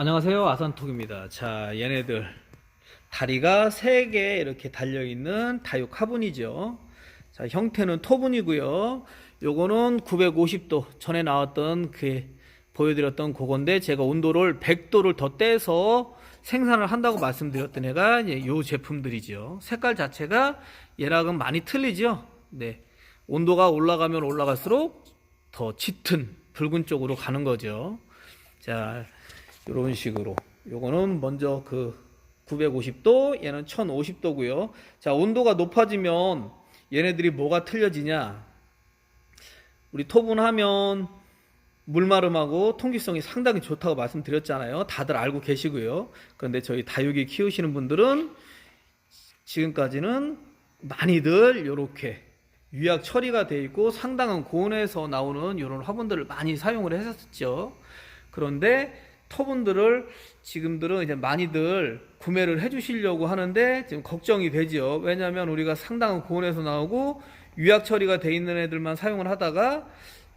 안녕하세요. 아산톡입니다. 자, 얘네들 다리가 3개 이렇게 달려 있는 다육 화분이죠. 자, 형태는 토분이고요. 요거는 950도 전에 나왔던 그 보여드렸던 그건데 제가 온도를 100도를 더 떼서 생산을 한다고 말씀드렸던 애가 이제 요 제품들이죠. 색깔 자체가 얘랑은 많이 틀리죠. 네. 온도가 올라가면 올라갈수록 더 짙은 붉은 쪽으로 가는 거죠. 자, 이런 식으로. 요거는 먼저 그 950도, 얘는 1050도고요. 자, 온도가 높아지면 얘네들이 뭐가 틀려지냐? 우리 토분하면 물마름하고 통기성이 상당히 좋다고 말씀드렸잖아요. 다들 알고 계시고요. 그런데 저희 다육이 키우시는 분들은 지금까지는 많이들 요렇게 유약 처리가 돼 있고 상당한 고온에서 나오는 이런 화분들을 많이 사용을 했었죠. 그런데 터분들을 지금들은 이제 많이들 구매를 해주시려고 하는데 지금 걱정이 되죠. 왜냐하면 우리가 상당한 고온에서 나오고 유약 처리가 돼 있는 애들만 사용을 하다가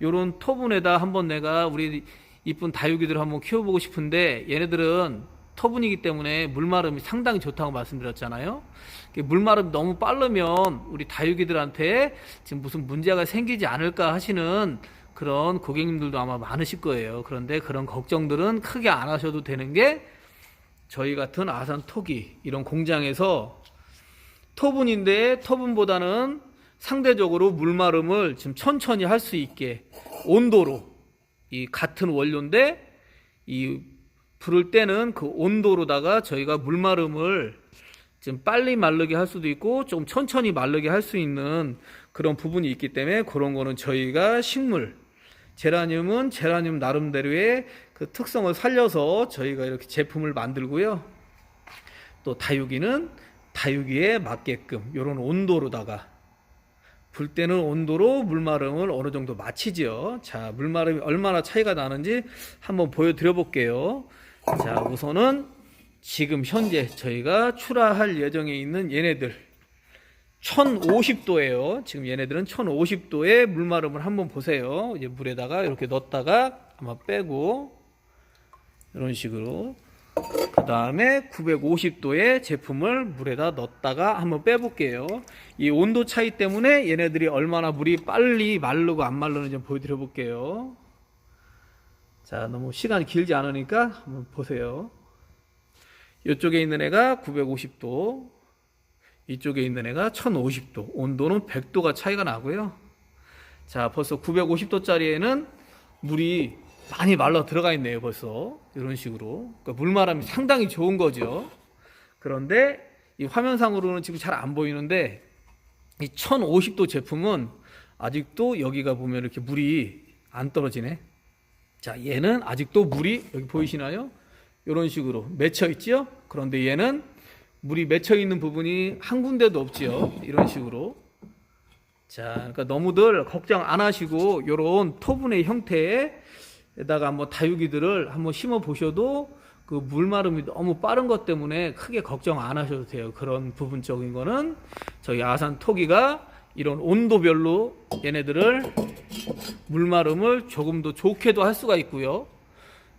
요런 터분에다 한번 내가 우리 이쁜 다육이들 한번 키워보고 싶은데 얘네들은 터분이기 때문에 물마름이 상당히 좋다고 말씀드렸잖아요. 이게 물마름이 너무 빠르면 우리 다육이들한테 지금 무슨 문제가 생기지 않을까 하시는 그런 고객님들도 아마 많으실 거예요. 그런데 그런 걱정들은 크게 안 하셔도 되는 게 저희 같은 아산 토기 이런 공장에서 터분인데 터분보다는 상대적으로 물마름을 지금 천천히 할 수 있게 온도로 이 같은 원료인데 이 불을 때는 그 온도로다가 저희가 물마름을 좀 빨리 마르게 할 수도 있고 좀 천천히 마르게 할 수 있는 그런 부분이 있기 때문에 그런 거는 저희가 식물 제라늄은 제라늄 나름대로의 그 특성을 살려서 저희가 이렇게 제품을 만들고요. 또 다육이는 다육이에 맞게끔 이런 온도로다가 불 때는 온도로 물마름을 어느 정도 맞추죠. 자, 물마름이 얼마나 차이가 나는지 한번 보여드려 볼게요. 자, 우선은 지금 현재 저희가 출하할 예정에 있는 얘네들 1050도예요. 지금 얘네들은 1050도의 물마름을 한번 보세요. 이제 물에다가 이렇게 넣었다가 한번 빼고 이런 식으로 그 다음에 950도의 제품을 물에다 넣었다가 한번 빼볼게요. 이 온도 차이 때문에 얘네들이 얼마나 물이 빨리 마르고 안 마르는지 보여드려 볼게요. 자, 너무 시간이 길지 않으니까 한번 보세요. 이쪽에 있는 애가 950도, 이쪽에 있는 애가 1050도. 온도는 100도가 차이가 나고요. 자, 벌써 950도짜리에는 물이 많이 말라 들어가 있네요, 벌써. 이런 식으로. 그러니까 물마름이 상당히 좋은 거죠. 그런데 이 화면상으로는 지금 잘 안 보이는데 이 1050도 제품은 아직도 여기가 보면 이렇게 물이 안 떨어지네. 자, 얘는 아직도 물이 여기 보이시나요? 이런 식으로 맺혀 있죠? 그런데 얘는 물이 맺혀 있는 부분이 한 군데도 없지요. 이런 식으로. 자, 그러니까 너무들 걱정 안 하시고 요런 토분의 형태에다가 한번 다육이들을 한번 심어 보셔도 그 물마름이 너무 빠른 것 때문에 크게 걱정 안 하셔도 돼요. 그런 부분적인 거는 저희 아산 토기가 이런 온도별로 얘네들을 물마름을 조금 더 좋게도 할 수가 있고요.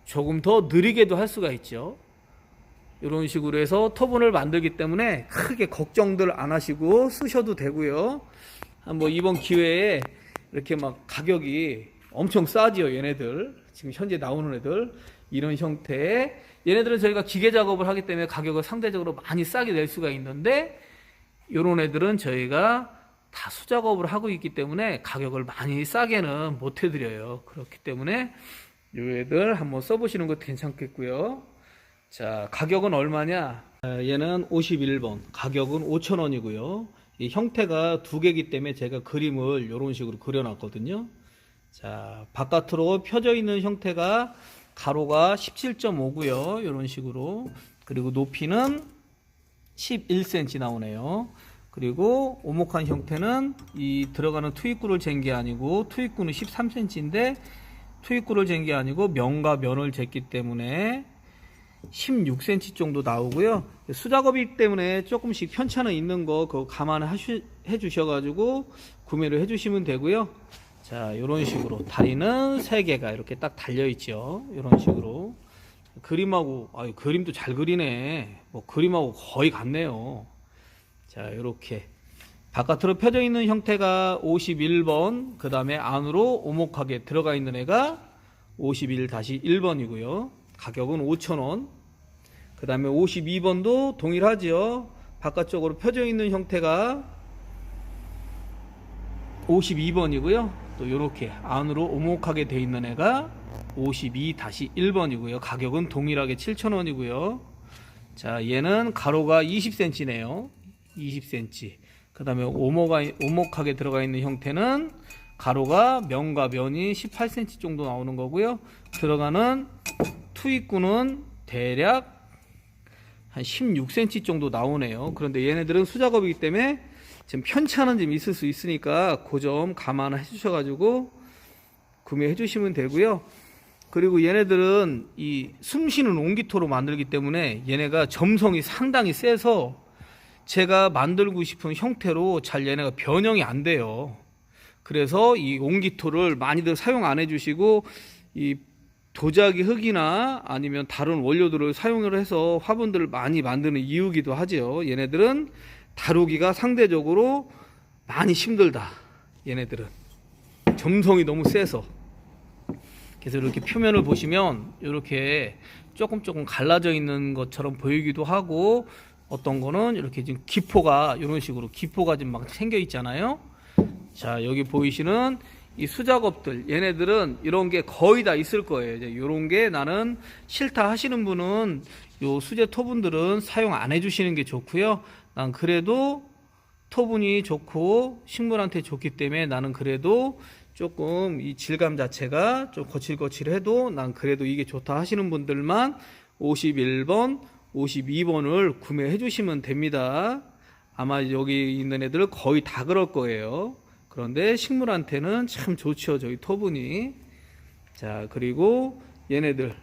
조금 더 느리게도 할 수가 있죠. 이런 식으로 해서 터분을 만들기 때문에 크게 걱정들 안 하시고 쓰셔도 되고요. 한번 이번 기회에 이렇게 막 가격이 엄청 싸지요, 얘네들. 지금 현재 나오는 애들. 이런 형태의 얘네들은 저희가 기계 작업을 하기 때문에 가격을 상대적으로 많이 싸게 낼 수가 있는데 이런 애들은 저희가 다 수작업을 하고 있기 때문에 가격을 많이 싸게는 못 해드려요. 그렇기 때문에 이 애들 한번 써보시는 것도 괜찮겠고요. 자, 가격은 얼마냐? 아, 얘는 51번. 가격은 5,000원이고요. 이 형태가 두 개이기 때문에 제가 그림을 이런 식으로 그려놨거든요. 자, 바깥으로 펴져 있는 형태가 가로가 17.5고요. 이런 식으로. 그리고 높이는 11cm 나오네요. 그리고 오목한 형태는 이 들어가는 투입구를 잰 게 아니고 투입구는 13cm인데 투입구를 잰 게 아니고 면과 면을 쟀기 때문에 16cm 정도 나오고요. 수작업이기 때문에 조금씩 편차는 있는 거 그거 감안해 주셔가지고 구매를 해주시면 되고요. 자, 이런 식으로 다리는 세 개가 이렇게 딱 달려 있죠. 이런 식으로 그림하고 아유 그림도 잘 그리네. 뭐 그림하고 거의 같네요. 자, 이렇게 바깥으로 펴져 있는 형태가 51번, 그 다음에 안으로 오목하게 들어가 있는 애가 51-1번이고요. 가격은 5,000원. 그 다음에 52번도 동일하지요. 바깥쪽으로 펴져 있는 형태가 52번이고요. 또 이렇게 안으로 오목하게 돼 있는 애가 52-1번이고요. 가격은 동일하게 7,000원이고요. 자, 얘는 가로가 20cm네요. 20cm. 그 다음에 오목가, 오목하게 들어가 있는 형태는 가로가 면과 면이 18cm 정도 나오는 거고요. 들어가는 투입구는 대략 한 16cm 정도 나오네요. 그런데 얘네들은 수작업이기 때문에 지금 편차는 좀 있을 수 있으니까 그 점 감안해 주셔가지고 구매해 주시면 되고요. 그리고 얘네들은 이 숨쉬는 옹기토로 만들기 때문에 얘네가 점성이 상당히 세서 제가 만들고 싶은 형태로 잘 얘네가 변형이 안 돼요. 그래서 이 옹기토를 많이들 사용 안 해주시고 이 도자기 흙이나 아니면 다른 원료들을 사용을 해서 화분들을 많이 만드는 이유기도 하지요. 얘네들은 다루기가 상대적으로 많이 힘들다. 얘네들은 점성이 너무 세서 그래서 이렇게 표면을 보시면 이렇게 조금 조금 갈라져 있는 것처럼 보이기도 하고 어떤 거는 이렇게 지금 기포가 이런 식으로 기포가 좀막 생겨 있잖아요. 자 여기 보이시는 이 수작업들 얘네들은 이런 게 거의 다 있을 거예요. 이제 이런 게 나는 싫다 하시는 분은 요 수제 토분들은 사용 안 해주시는 게 좋고요. 난 그래도 토분이 좋고 식물한테 좋기 때문에 나는 그래도 조금 이 질감 자체가 좀 거칠거칠해도 난 그래도 이게 좋다 하시는 분들만 51번, 52번을 구매해 주시면 됩니다. 아마 여기 있는 애들 거의 다 그럴 거예요. 그런데 식물한테는 참 좋죠. 저희 토분이. 자, 그리고 얘네들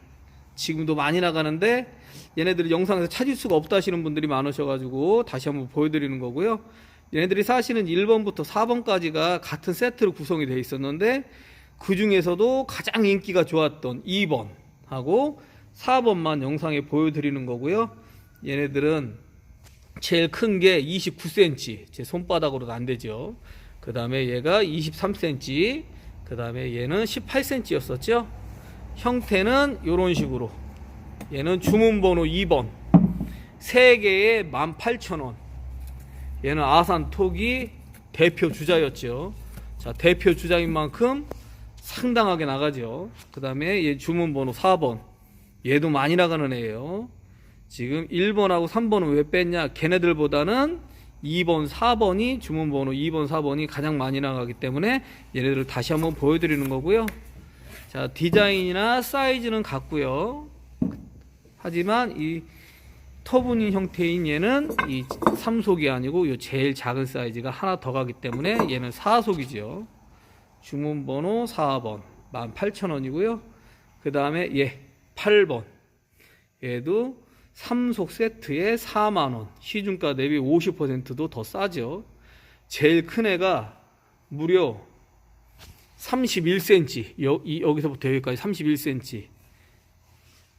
지금도 많이 나가는데 얘네들이 영상에서 찾을 수가 없다 하시는 분들이 많으셔가지고 다시 한번 보여드리는 거고요. 얘네들이 사실은 1번부터 4번까지가 같은 세트로 구성이 되어 있었는데 그 중에서도 가장 인기가 좋았던 2번하고 4번만 영상에 보여드리는 거고요. 얘네들은 제일 큰 게 29cm, 제 손바닥으로도 안 되죠. 그 다음에 얘가 23cm, 그 다음에 얘는 18cm였었죠. 형태는 이런 식으로. 얘는 주문번호 2번. 3개에 18,000원. 얘는 아산 톡이 대표 주자였죠. 자, 대표 주자인 만큼 상당하게 나가죠. 그 다음에 얘 주문번호 4번. 얘도 많이 나가는 애예요. 지금 1번하고 3번은 왜 뺐냐? 걔네들보다는 2번, 4번이 주문 번호 2번, 4번이 가장 많이 나가기 때문에 얘네들을 다시 한번 보여드리는 거고요. 자, 디자인이나 사이즈는 같고요. 하지만 이 터분인 형태인 얘는 이 3속이 아니고 이 제일 작은 사이즈가 하나 더 가기 때문에 얘는 4속이죠. 주문 번호 4번 18,000원이고요. 그 다음에 얘 8번 얘도 3속 세트에 4만원 시중가 대비 50%도 더 싸죠. 제일 큰 애가 무려 31cm 여, 이, 여기서부터 여기까지 31cm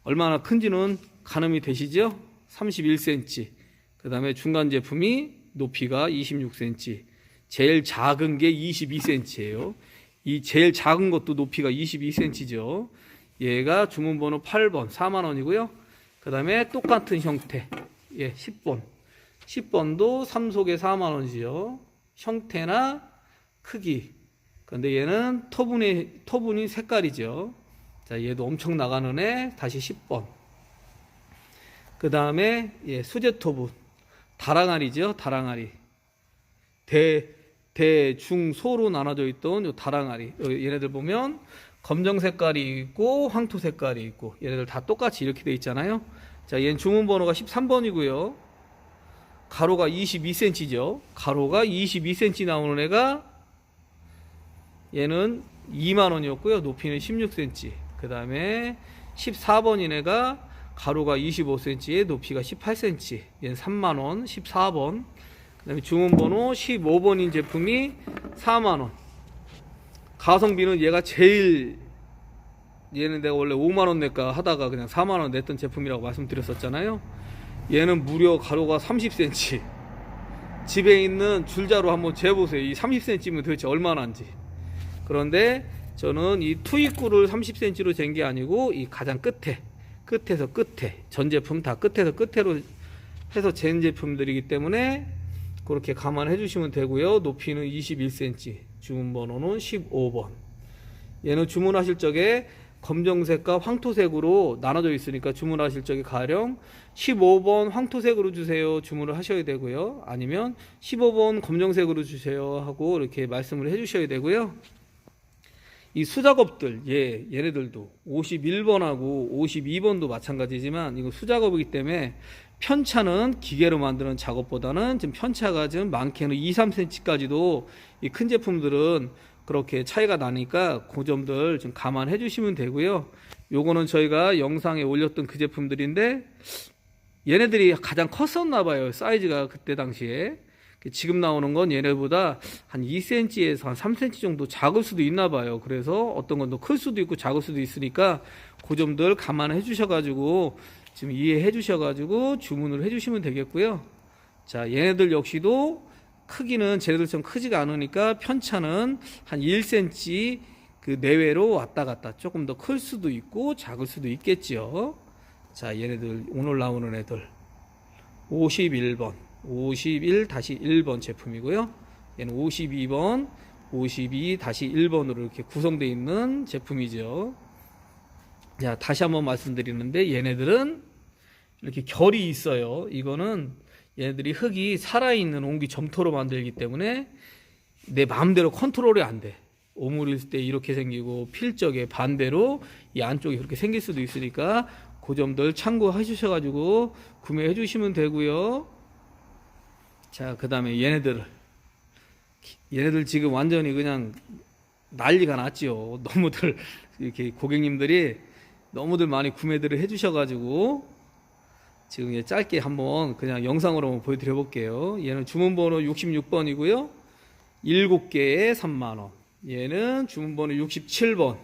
얼마나 큰지는 가늠이 되시죠? 31cm. 그 다음에 중간 제품이 높이가 26cm. 제일 작은 게 22cm예요. 이 제일 작은 것도 높이가 22cm죠. 얘가 주문번호 8번 4만원이고요. 그 다음에 똑같은 형태. 예, 10번. 10번도 3속에 4만원이죠. 형태나 크기. 근데 얘는 토분이, 토분이 색깔이죠. 자, 얘도 엄청 나가는 애. 다시 10번. 그 다음에 예, 수제토분 다랑아리죠 다랑아리 대, 대, 중, 소로 나눠져 있던 요 다랑아리 어, 얘네들 보면 검정 색깔이 있고 황토 색깔이 있고 얘네들 다 똑같이 이렇게 돼 있잖아요 자 얘는 주문 번호가 13번이고요 가로가 22cm죠 가로가 22cm 나오는 애가 얘는 2만 원이었고요 높이는 16cm 그 다음에 14번인 애가 가로가 25cm에 높이가 18cm. 얘는 3만 원, 14번. 그 다음에 주문 번호 15번인 제품이 4만 원. 가성비는 얘가 제일 얘는 내가 원래 5만 원 낼까 하다가 그냥 4만 원 냈던 제품이라고 말씀드렸었잖아요. 얘는 무려 가로가 30cm. 집에 있는 줄자로 한번 재보세요. 이 30cm면 도대체 얼마나인지. 그런데 저는 이 투입구를 30cm로 잰 게 아니고 이 가장 끝에 끝에서 끝에 전 제품 다 끝에서 끝으로 해서 잰 제품들이기 때문에 그렇게 감안해 주시면 되고요. 높이는 21cm, 주문 번호는 15번. 얘는 주문하실 적에 검정색과 황토색으로 나눠져 있으니까 주문하실 적에 가령 15번 황토색으로 주세요 주문을 하셔야 되고요. 아니면 15번 검정색으로 주세요 하고 이렇게 말씀을 해 주셔야 되고요. 이 수작업들, 예, 얘네들도 51번하고 52번도 마찬가지지만 이거 수작업이기 때문에 편차는 기계로 만드는 작업보다는 좀 편차가 좀 많게는 2, 3cm까지도 이 큰 제품들은 그렇게 차이가 나니까 그 점들 좀 감안해 주시면 되고요. 요거는 저희가 영상에 올렸던 그 제품들인데 얘네들이 가장 컸었나 봐요. 사이즈가 그때 당시에. 지금 나오는 건 얘네보다 한 2cm에서 한 3cm 정도 작을 수도 있나 봐요. 그래서 어떤 건 더 클 수도 있고 작을 수도 있으니까 그 점들 감안해 주셔가지고 지금 이해해 주셔가지고 주문을 해 주시면 되겠고요. 자, 얘네들 역시도 크기는 쟤네들처럼 크지가 않으니까 편차는 한 1cm 그 내외로 왔다 갔다 조금 더 클 수도 있고 작을 수도 있겠지요. 자, 얘네들 오늘 나오는 애들 51번, 51-1번 제품이고요. 얘는 52번, 52-1번으로 이렇게 구성되어 있는 제품이죠. 자, 다시 한번 말씀드리는데 얘네들은 이렇게 결이 있어요. 이거는 얘네들이 흙이 살아있는 옹기 점토로 만들기 때문에 내 마음대로 컨트롤이 안 돼. 오물일 때 이렇게 생기고 필 적에 반대로 이 안쪽이 그렇게 생길 수도 있으니까 그 점들 참고해 주셔가지고 구매해 주시면 되고요. 자, 그 다음에 얘네들. 얘네들 지금 완전히 그냥 난리가 났지요. 너무들 이렇게 고객님들이 너무들 많이 구매들을 해 주셔가지고 지금 얘 짧게 한번 그냥 영상으로 보여드려 볼게요. 얘는 주문번호 66번이고요. 7개에 3만원. 얘는 주문번호 67번.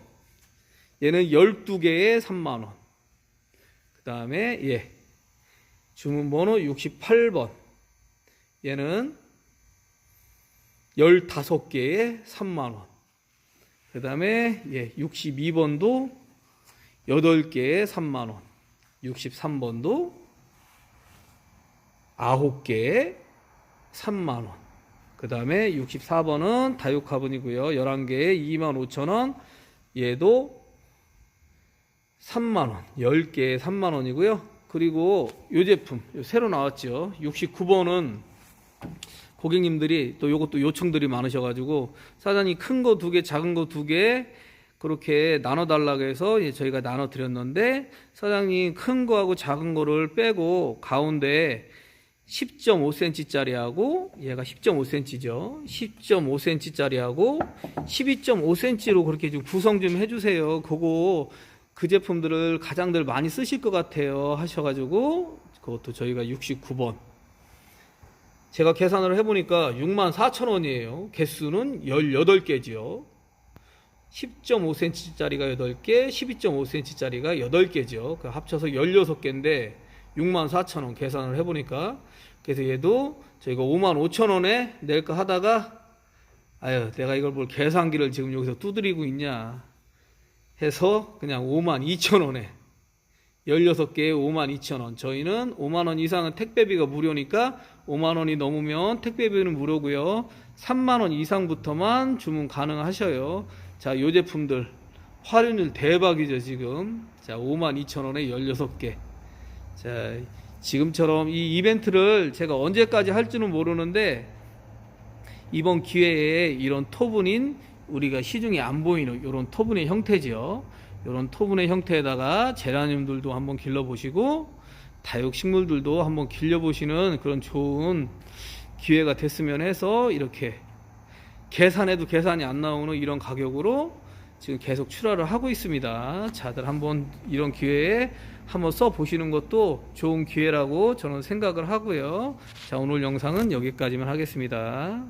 얘는 12개에 3만원. 그 다음에 예. 주문번호 68번. 얘는 15개에 3만원. 그 다음에 예. 62번도 8개에 3만 원. 63번도 9개에 3만 원. 그 다음에 64번은 다육화분이고요. 11개에 25,000원. 얘도 3만 원. 10개에 3만 원이고요. 그리고 이 제품, 요 새로 나왔죠. 69번은 고객님들이 또 요것도 요청들이 많으셔가지고 사장님 큰 거 두 개, 작은 거 두 개, 그렇게 나눠달라고 해서 저희가 나눠드렸는데 사장님 큰 거하고 작은 거를 빼고 가운데 10.5cm짜리하고 얘가 10.5cm죠. 10.5cm짜리하고 12.5cm로 그렇게 좀 구성 좀 해주세요. 그거 그 제품들을 가장들 많이 쓰실 것 같아요. 하셔가지고 그것도 저희가 69번. 제가 계산을 해보니까 6만 4천 원이에요. 개수는 18개지요. 10.5cm짜리가 8개, 12.5cm짜리가 8개죠. 그 합쳐서 16개인데 6만 4천 원 계산을 해보니까 그래서 얘도 저희가 5만 5천 원에 낼까 하다가 아유 내가 이걸 뭘 계산기를 지금 여기서 두드리고 있냐 해서 그냥 5만 2천 원에 16개에 5만 2천 원. 저희는 5만 원 이상은 택배비가 무료니까 5만 원이 넘으면 택배비는 무료고요. 3만 원 이상부터만 주문 가능하셔요 자, 요 제품들 활용률 대박이죠, 지금. 자, 5만 2천 원에 16개. 자, 지금처럼 이 이벤트를 제가 언제까지 할지는 모르는데 이번 기회에 이런 토분인 우리가 시중에 안 보이는 이런 토분의 형태지요. 이런 토분의 형태에다가 제라늄들도 한번 길러보시고 다육 식물들도 한번 길려보시는 그런 좋은 기회가 됐으면 해서 이렇게 계산해도 계산이 안 나오는 이런 가격으로 지금 계속 출하를 하고 있습니다. 자들 한번 이런 기회에 한번 써 보시는 것도 좋은 기회라고 저는 생각을 하고요. 자, 오늘 영상은 여기까지만 하겠습니다.